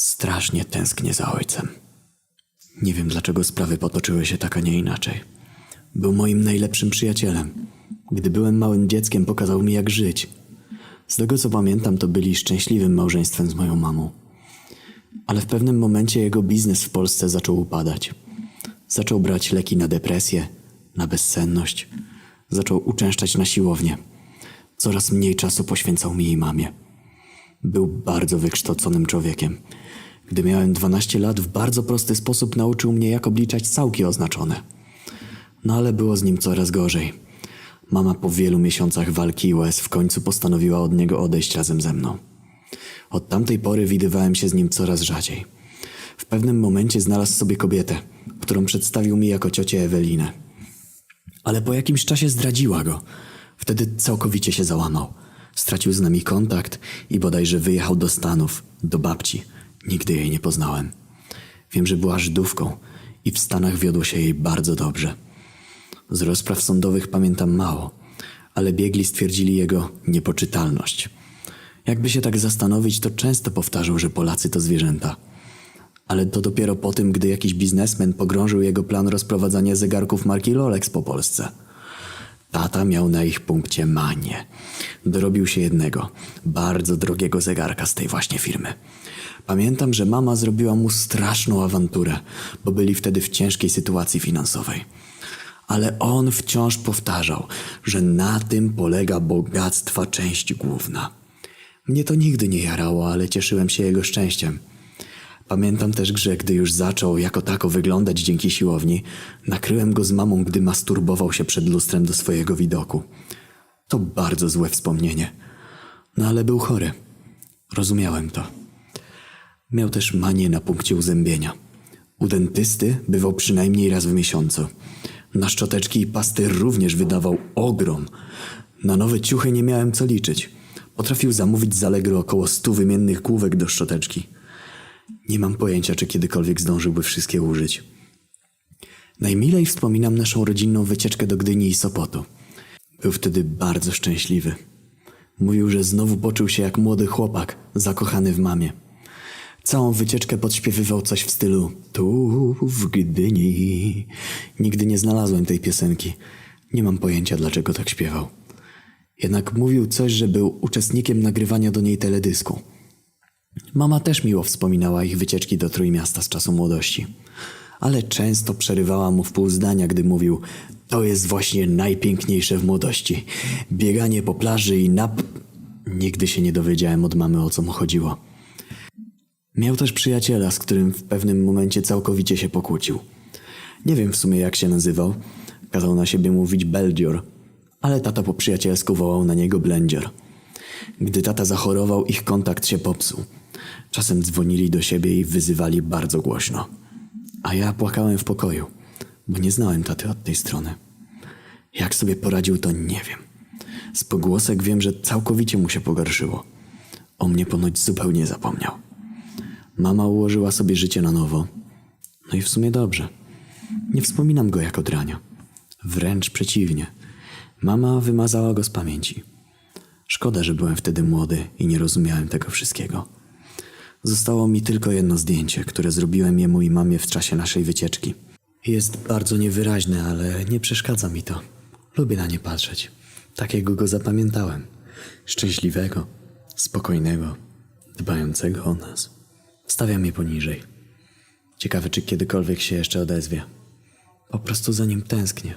Strasznie tęsknię za ojcem. Nie wiem, dlaczego sprawy potoczyły się tak, a nie inaczej. Był moim najlepszym przyjacielem. Gdy byłem małym dzieckiem, pokazał mi, jak żyć. Z tego co pamiętam, to byli szczęśliwym małżeństwem z moją mamą. Ale w pewnym momencie jego biznes w Polsce zaczął upadać. Zaczął brać leki na depresję, na bezsenność. Zaczął uczęszczać na siłownię. Coraz mniej czasu poświęcał mi i mamie. Był bardzo wykształconym człowiekiem. Gdy miałem 12 lat, w bardzo prosty sposób nauczył mnie, jak obliczać całki oznaczone. No ale było z nim coraz gorzej. Mama po wielu miesiącach walki i łez w końcu postanowiła od niego odejść razem ze mną. Od tamtej pory widywałem się z nim coraz rzadziej. W pewnym momencie znalazł sobie kobietę, którą przedstawił mi jako ciocię Ewelinę. Ale po jakimś czasie zdradziła go. Wtedy całkowicie się załamał. Stracił z nami kontakt i bodajże wyjechał do Stanów, do babci. Nigdy jej nie poznałem. Wiem, że była Żydówką i w Stanach wiodło się jej bardzo dobrze. Z rozpraw sądowych pamiętam mało, ale biegli stwierdzili jego niepoczytalność. Jakby się tak zastanowić, to często powtarzał, że Polacy to zwierzęta. Ale to dopiero po tym, gdy jakiś biznesmen pogrążył jego plan rozprowadzania zegarków marki Rolex po Polsce. Tata miał na ich punkcie manię. Dorobił się jednego, bardzo drogiego zegarka z tej właśnie firmy. Pamiętam, że mama zrobiła mu straszną awanturę, bo byli wtedy w ciężkiej sytuacji finansowej. Ale on wciąż powtarzał, że na tym polega bogactwa część główna. Mnie to nigdy nie jarało, ale cieszyłem się jego szczęściem. Pamiętam też, że gdy już zaczął jako tako wyglądać dzięki siłowni, nakryłem go z mamą, gdy masturbował się przed lustrem do swojego widoku. To bardzo złe wspomnienie. No ale był chory. Rozumiałem to. Miał też manię na punkcie uzębienia. U dentysty bywał przynajmniej raz w miesiącu. Na szczoteczki i pasty również wydawał ogrom. Na nowe ciuchy nie miałem co liczyć. Potrafił zamówić z około stu wymiennych główek do szczoteczki. Nie mam pojęcia, czy kiedykolwiek zdążyłby wszystkie użyć. Najmilej wspominam naszą rodzinną wycieczkę do Gdyni i Sopotu. Był wtedy bardzo szczęśliwy. Mówił, że znowu poczuł się jak młody chłopak, zakochany w mamie. Całą wycieczkę podśpiewywał coś w stylu Tu w Gdyni. Nigdy nie znalazłem tej piosenki. Nie mam pojęcia, dlaczego tak śpiewał. Jednak mówił coś, że był uczestnikiem nagrywania do niej teledysku. Mama też miło wspominała ich wycieczki do Trójmiasta z czasu młodości. Ale często przerywała mu w pół zdania, gdy mówił To jest właśnie najpiękniejsze w młodości. Bieganie po plaży i nap... Nigdy się nie dowiedziałem od mamy, o co mu chodziło. Miał też przyjaciela, z którym w pewnym momencie całkowicie się pokłócił. Nie wiem w sumie jak się nazywał. Kazał na siebie mówić Beldzior, ale tata po przyjacielsku wołał na niego Blędzior. Gdy tata zachorował, ich kontakt się popsuł. Czasem dzwonili do siebie i wyzywali bardzo głośno. A ja płakałem w pokoju, bo nie znałem taty od tej strony. Jak sobie poradził, to nie wiem. Z pogłosek wiem, że całkowicie mu się pogorszyło. O mnie ponoć zupełnie zapomniał. Mama ułożyła sobie życie na nowo. No i w sumie dobrze. Nie wspominam go jako drania. Wręcz przeciwnie. Mama wymazała go z pamięci. Szkoda, że byłem wtedy młody i nie rozumiałem tego wszystkiego. Zostało mi tylko jedno zdjęcie, które zrobiłem jemu i mamie w czasie naszej wycieczki. Jest bardzo niewyraźne, ale nie przeszkadza mi to. Lubię na nie patrzeć. Takiego go zapamiętałem. Szczęśliwego, spokojnego, dbającego o nas. Stawiam je poniżej. Ciekawe, czy kiedykolwiek się jeszcze odezwie. Po prostu za nim tęsknię.